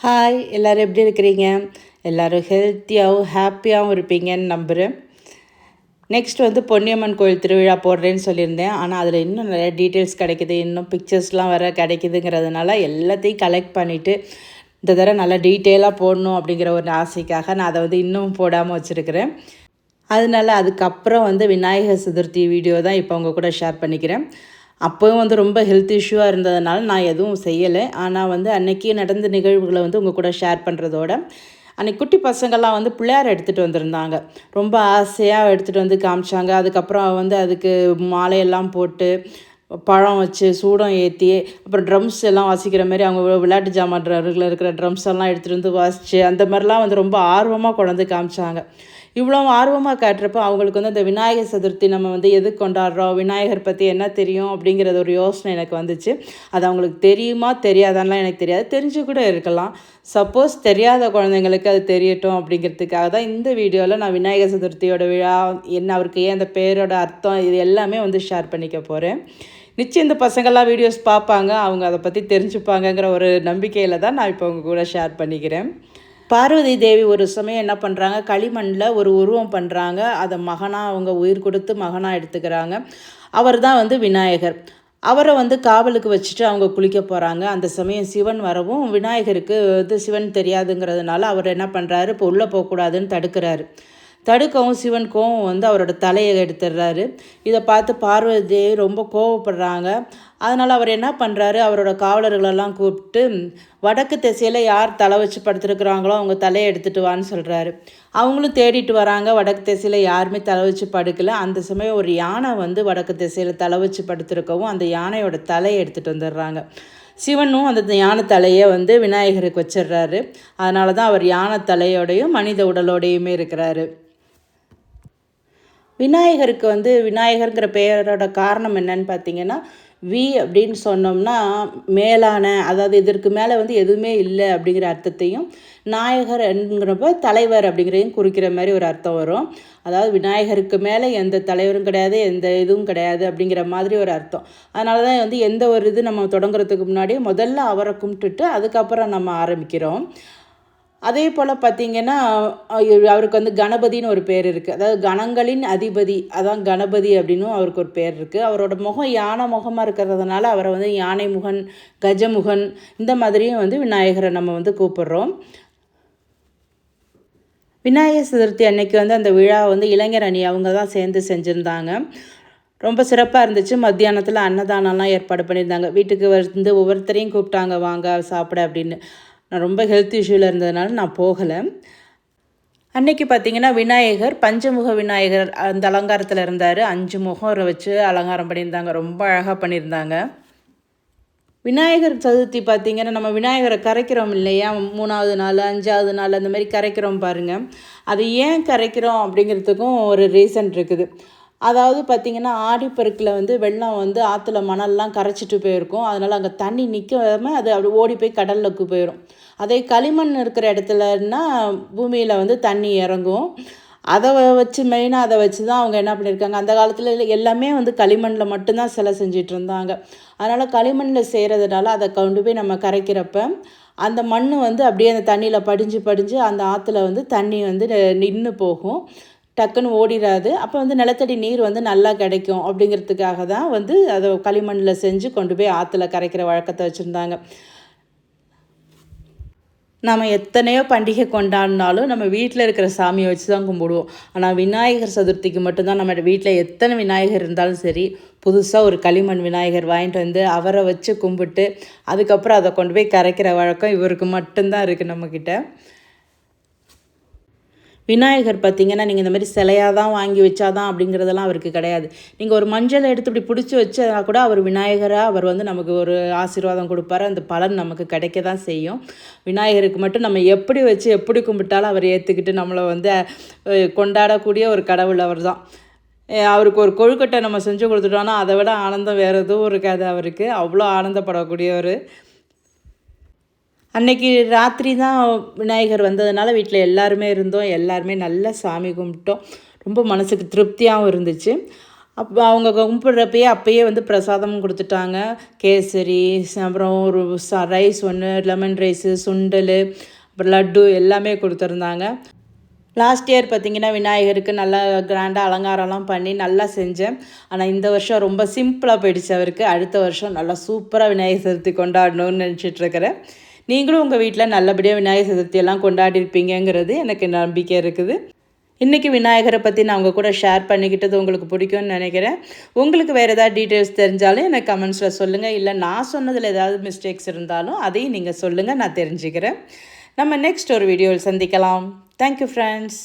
Hi எல்லோரும் எப்படி இருக்கிறீங்க? எல்லோரும் ஹெல்த்தியாகவும் ஹாப்பியாகவும் இருப்பீங்கன்னு நம்புகிறேன் நெக்ஸ்ட் வந்து பொன்னியம்மன் கோயில் திருவிழா போடுறேன்னு சொல்லியிருந்தேன். ஆனால் அதில் இன்னும் நிறைய டீட்டெயில்ஸ் கிடைக்குது. இன்னும் பிக்சர்ஸ்லாம் வர கிடைக்குதுங்கிறதுனால எல்லாத்தையும் கலெக்ட் பண்ணிவிட்டு இந்த தடவை நல்லா டீட்டெயிலாக போடணும் அப்படிங்கிற ஒரு ஆசைக்காக நான் அதை வந்து இன்னும் போடாமல் வச்சுருக்கிறேன். அதனால அதுக்கப்புறம் வந்து விநாயகர் சதுர்த்தி வீடியோ தான் இப்போ உங்கள் கூட ஷேர் பண்ணிக்கிறேன். அப்போவும் வந்து ரொம்ப ஹெல்த் இஷ்யூவாக இருந்ததுனால நான் எதுவும் செய்யலை. ஆனால் வந்து அன்றைக்கி நடந்த நிகழ்வுகளை வந்து உங்கள் கூட ஷேர் பண்ணுறதோட அன்றைக்கி குட்டி பசங்கள்லாம் வந்து பிள்ளையார் எடுத்துகிட்டு வந்திருந்தாங்க. ரொம்ப ஆசையாக எடுத்துகிட்டு வந்து காமிச்சாங்க. அதுக்கப்புறம் வந்து அதுக்கு மாலையெல்லாம் போட்டு பழம் வச்சு சூடம் ஏற்றி அப்புறம் ட்ரம்ஸ் எல்லாம் வாசிக்கிற மாதிரி அவங்க விளையாட்டு ஜாமான் இருக்கிற ட்ரம்ஸ் எல்லாம் எடுத்துகிட்டு வந்து வாசித்து அந்த மாதிரிலாம் வந்து ரொம்ப ஆர்வமாக கொண்டு காமிச்சாங்க. இவ்வளோ ஆர்வமாக காட்டுறப்போ அவங்களுக்கு வந்து அந்த விநாயகர் சதுர்த்தி நம்ம வந்து எது கொண்டாடுறோம்? விநாயகர் பற்றி என்ன தெரியும்? அப்படிங்கிறது ஒரு யோசனை எனக்கு வந்துச்சு. அது அவங்களுக்கு தெரியுமா? தெரியாதான்லாம் எனக்கு தெரியாது. தெரிஞ்சு கூட இருக்கலாம். சப்போஸ் தெரியாத குழந்தைங்களுக்கு அது தெரியட்டும் அப்படிங்கிறதுக்காக தான் இந்த வீடியோவில் நான் விநாயகர் சதுர்த்தியோட விழா என்ன அவருக்கு ஏன் அந்த பேரோட அர்த்தம் இது எல்லாமே வந்து ஷேர் பண்ணிக்க போகிறேன் நிச்சயம் இந்த பசங்கள்லாம் வீடியோஸ் பார்ப்பாங்க. அவங்க அதை பற்றி தெரிஞ்சுப்பாங்கங்கிற ஒரு நம்பிக்கையில் தான் நான் இப்போ உங்கள் கூட ஷேர் பண்ணிக்கிறேன். பார்வதி தேவி ஒரு சமயம் என்ன பண்ணுறாங்க களிமண்ணில் ஒரு உருவம் பண்ணுறாங்க அதை மகனாக அவங்க உயிர் கொடுத்து மகனாக எடுத்துக்கிறாங்க. அவர் தான் வந்து விநாயகர். அவரை வந்து காவலுக்கு வச்சுட்டு அவங்க குளிக்க போகிறாங்க அந்த சமயம் சிவன் வரவும் விநாயகருக்கு வந்து சிவன் தெரியாதுங்கிறதுனால அவர் என்ன பண்ணுறாரு இப்போ உள்ளே போகக்கூடாதுன்னு தடுக்கிறாரு. தடுக்கவும் சிவன் கோவம் வந்து அவரோட தலையை எடுத்துடுறாரு. இதை பார்த்து பார்வதி ரொம்ப கோவப்படுறாங்க. அதனால் அவர் என்ன பண்ணுறாரு அவரோட காவலர்களெல்லாம் கூப்பிட்டு வடக்கு திசையில் யார் தலை வச்சு படுத்துருக்குறாங்களோ அவங்க தலையை எடுத்துகிட்டு வான்னு சொல்கிறாரு அவங்களும் தேடிட்டு வராங்க. வடக்கு திசையில் யாருமே தலை வச்சு படுக்கலை. அந்த சமயம் ஒரு யானை வந்து வடக்கு திசையில் தலை வச்சு படுத்துருக்கவும் அந்த யானையோட தலையை எடுத்துகிட்டு வந்துடுறாங்க. சிவனும் அந்த யானை தலையை வந்து விநாயகருக்கு வச்சிடுறாரு. அதனால தான் அவர் யானை தலையோடையும் மனித உடலோடையுமே இருக்கிறாரு. விநாயகருக்கு வந்து விநாயகருங்கிற பெயரோட காரணம் என்னன்னு பார்த்தீங்கன்னா வி அப்படின்னு சொன்னோம்னா மேலான அதாவது இதற்கு மேலே வந்து எதுவுமே இல்லை அப்படிங்கிற அர்த்தத்தையும் நாயகர் என்கிறப்ப தலைவர் அப்படிங்கிறதையும் குறிக்கிற மாதிரி ஒரு அர்த்தம் வரும். அதாவது விநாயகருக்கு மேலே எந்த தலைவரும் கிடையாது எந்த இதுவும் கிடையாது அப்படிங்கிற மாதிரி ஒரு அர்த்தம். அதனால தான் வந்து எந்த ஒரு இது நம்ம தொடங்குறதுக்கு முன்னாடி முதல்ல அவரை கும்பிட்டுட்டு அதுக்கப்புறம் நம்ம ஆரம்பிக்கிறோம். அதே போல் பார்த்திங்கன்னா அவருக்கு வந்து கணபதினு ஒரு பேர் இருக்குது அதாவது கணங்களின் அதிபதி. அதான் கணபதி அப்படின்னும் அவருக்கு ஒரு பேர் இருக்குது அவரோட முகம் யானை முகமாக இருக்கிறதுனால அவரை வந்து யானை முகன் கஜமுகன் இந்த மாதிரியும் வந்து விநாயகரை நம்ம வந்து கூப்பிடுறோம். விநாயகர் சதுர்த்தி அன்னைக்கு வந்து அந்த விழா வந்து இளைஞர் அணி அவங்க தான் சேர்ந்து செஞ்சுருந்தாங்க. ரொம்ப சிறப்பாக இருந்துச்சு. மத்தியானத்தில் அன்னதானம்லாம் ஏற்பாடு பண்ணியிருந்தாங்க. வீட்டுக்கு வந்து ஒவ்வொருத்தரையும் கூப்பிட்டாங்க. வாங்க சாப்பிட அப்படின்னு. நான் ரொம்ப ஹெல்த் இஷ்யூவில் இருந்ததுனால நான் போகலை. அன்னைக்கு பார்த்தீங்கன்னா விநாயகர் பஞ்சமுக விநாயகர் அந்த அலங்காரத்தில் இருந்தார். அஞ்சு முகம் வச்சு அலங்காரம் பண்ணியிருந்தாங்க. ரொம்ப அழகாக பண்ணியிருந்தாங்க. விநாயகர் சதுர்த்தி பார்த்திங்கன்னா நம்ம விநாயகரை கரைக்கிறோம் இல்லையா? மூணாவது நாள் அஞ்சாவது நாள் அந்த மாதிரி கரைக்கிறோம் பாருங்கள் அது ஏன் கரைக்கிறோம் அப்படிங்கிறதுக்கும் ஒரு ரீசன் இருக்குது. அதாவது பார்த்திங்கன்னா ஆடிப்பெருக்கில் வந்து வெள்ளம் வந்து ஆற்றுல மணல்லாம் கரைச்சிட்டு போயிருக்கும். அதனால் அங்கே தண்ணி நிற்காம அது அப்படி ஓடி போய் கடலுக்கு போயிடும் அதே களிமண் இருக்கிற இடத்துலன்னா பூமியில் வந்து தண்ணி இறங்கும். அதை வச்சு மெயினாக அதை வச்சு தான் அவங்க என்ன பண்ணியிருக்காங்க அந்த காலத்தில் எல்லாமே வந்து களிமண்ணில் மட்டும்தான் சிலை செஞ்சிட்டு இருந்தாங்க. அதனால் களிமண்ணில் செய்கிறதுனால அதை கொண்டு போய் நம்ம கரைக்கிறப்ப அந்த மண் வந்து அப்படியே அந்த தண்ணியில் படிஞ்சு படிஞ்சு அந்த ஆற்றுல வந்து தண்ணி வந்து நின்று போகும். டக்குன்னு ஓடிடாது அப்போ வந்து நிலத்தடி நீர் வந்து நல்லா கிடைக்கும் அப்படிங்கிறதுக்காக தான் வந்து அதை களிமண்ணில் செஞ்சு கொண்டு போய் ஆற்றுல கரைக்கிற வழக்கத்தை வச்சுருந்தாங்க. நம்ம எத்தனையோ பண்டிகை கொண்டாடினாலும் நம்ம வீட்டில் இருக்கிற சாமியை வச்சு தான் கும்பிடுவோம். ஆனால் விநாயகர் சதுர்த்திக்கு மட்டும்தான் நம்ம வீட்டில் எத்தனை விநாயகர் இருந்தாலும் சரி புதுசாக ஒரு களிமண் விநாயகர் வாங்கிட்டு வந்து அவரை வச்சு கும்பிட்டு அதுக்கப்புறம் அதை கொண்டு போய் கரைக்கிற வழக்கம் இவருக்கு மட்டும்தான் இருக்குது நம்மக்கிட்ட விநாயகர் பார்த்திங்கன்னா நீங்கள் இந்த மாதிரி சிலையாக தான் வாங்கி வச்சாதான் அப்படிங்கிறதெல்லாம் அவருக்கு கிடையாது. நீங்கள் ஒரு மஞ்சளை எடுத்து இப்படி பிடிச்சி வச்சா கூட அவர் விநாயகராக அவர் வந்து நமக்கு ஒரு ஆசீர்வாதம் கொடுப்பாரு. அந்த பலன் நமக்கு கிடைக்க தான் செய்யும். விநாயகருக்கு மட்டும் நம்ம எப்படி வச்சு எப்படி கும்பிட்டாலும் அவர் ஏற்றுக்கிட்டு நம்மளை வந்து கொண்டாடக்கூடிய ஒரு கடவுள் அவர் தான் அவருக்கு ஒரு கொழுக்கட்டை நம்ம செஞ்சு கொடுத்துட்டோன்னா அதை விட ஆனந்தம் வேறு எதுவும் இருக்காது அவருக்கு. அவ்வளோ ஆனந்தப்படக்கூடியவர். அன்னைக்கு ராத்திரி தான் விநாயகர் வந்ததுனால வீட்டில் எல்லாருமே இருந்தோம். எல்லாருமே நல்லா சாமி கும்பிட்டோம். ரொம்ப மனசுக்கு திருப்தியாகவும் இருந்துச்சு. அப்போ அவங்க கும்பிட்றப்பயே அப்பயே வந்து பிரசாதமும் கொடுத்துட்டாங்க. கேசரி அப்புறம் ஒரு ரைஸ் ஒன்று லெமன் ரைஸு சுண்டல் அப்புறம் லட்டு எல்லாமே கொடுத்துருந்தாங்க. லாஸ்ட் இயர் பார்த்திங்கன்னா விநாயகருக்கு நல்லா கிராண்டாக அலங்காரம்லாம் பண்ணி நல்லா செஞ்சேன். ஆனால் இந்த வருஷம் ரொம்ப சிம்பிளாக போயிடுச்சு அவருக்கு. அடுத்த வருஷம் நல்லா சூப்பராக விநாயகர் சதுர்த்தி கொண்டாடணும்னு நினச்சிட்ருக்கிறேன் நீங்களும் உங்கள் வீட்டில் நல்லபடியாக விநாயகர் சதுர்த்தியெல்லாம் கொண்டாடிருப்பீங்கிறது எனக்கு நம்பிக்கை இருக்குது. இன்றைக்கி விநாயகரை பற்றி நான் உங்கள் கூட ஷேர் பண்ணிக்கிட்டது உங்களுக்கு பிடிக்கும்னு நினைக்கிறேன். உங்களுக்கு வேறு ஏதாவது டீட்டெயில்ஸ் தெரிஞ்சாலும் எனக்கு கமெண்ட்ஸில் சொல்லுங்கள் இல்லை நான் சொன்னதில் ஏதாவது மிஸ்டேக்ஸ் இருந்தாலும் அதையும் நீங்கள் சொல்லுங்கள் நான் தெரிஞ்சுக்கிறேன். நம்ம நெக்ஸ்ட் ஒரு வீடியோவில் சந்திக்கலாம். Thank you friends